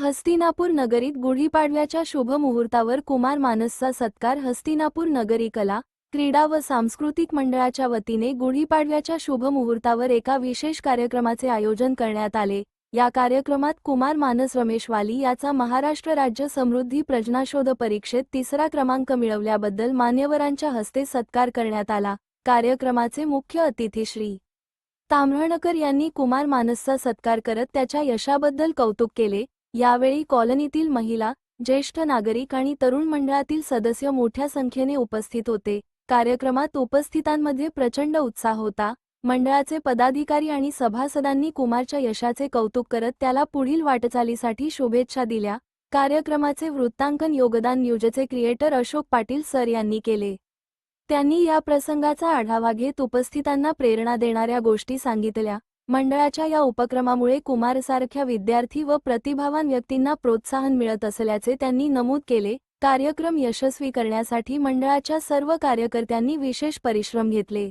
हस्तिनापूर नगरीत गुढीपाडव्याच्या शुभ मुहूर्तावर कुमार मानसचा सत्कार हस्तिनापूर नगरी कला क्रीडा व सांस्कृतिक मंडळाच्या वतीने गुढीपाडव्याच्या शुभ मुहूर्तावर एका विशेष कार्यक्रमाचे आयोजन करण्यात आले. या कार्यक्रमात कुमार मानस रमेशवाली याचा महाराष्ट्र राज्य समृद्धी प्रजनाशोध परीक्षेत तिसरा क्रमांक मिळवल्याबद्दल मान्यवरांच्या हस्ते सत्कार करण्यात आला. कार्यक्रमाचे मुख्य अतिथी श्री. ताम्हणकर यांनी कुमार मानसचा सत्कार करत त्याच्या यशाबद्दल कौतुक केले. यावेळी कॉलनीतील महिला ज्येष्ठ नागरिक आणि तरुण मंडळातील सदस्य मोठ्या संख्येने उपस्थित होते. कार्यक्रमात उपस्थितांमध्ये प्रचंड उत्साह होता. मंडळाचे पदाधिकारी आणि सभासदांनी कुमारच्या यशाचे कौतुक करत त्याला पुढील वाटचालीसाठी शुभेच्छा दिल्या. कार्यक्रमाचे वृत्तांकन योगदान न्यूजचे क्रिएटर अशोक पाटील सर यांनी केले. त्यांनी या प्रसंगाचा आढावा घेत उपस्थितांना प्रेरणा देणाऱ्या गोष्टी सांगितल्या. मंडळाच्या या उपक्रमामुळे कुमारसारख्या विद्यार्थी व प्रतिभावान व्यक्तींना प्रोत्साहन मिळत असल्याचे त्यांनी नमूद केले. कार्यक्रम यशस्वी करण्यासाठी मंडळाच्या सर्व कार्यकर्त्यांनी विशेष परिश्रम घेतले.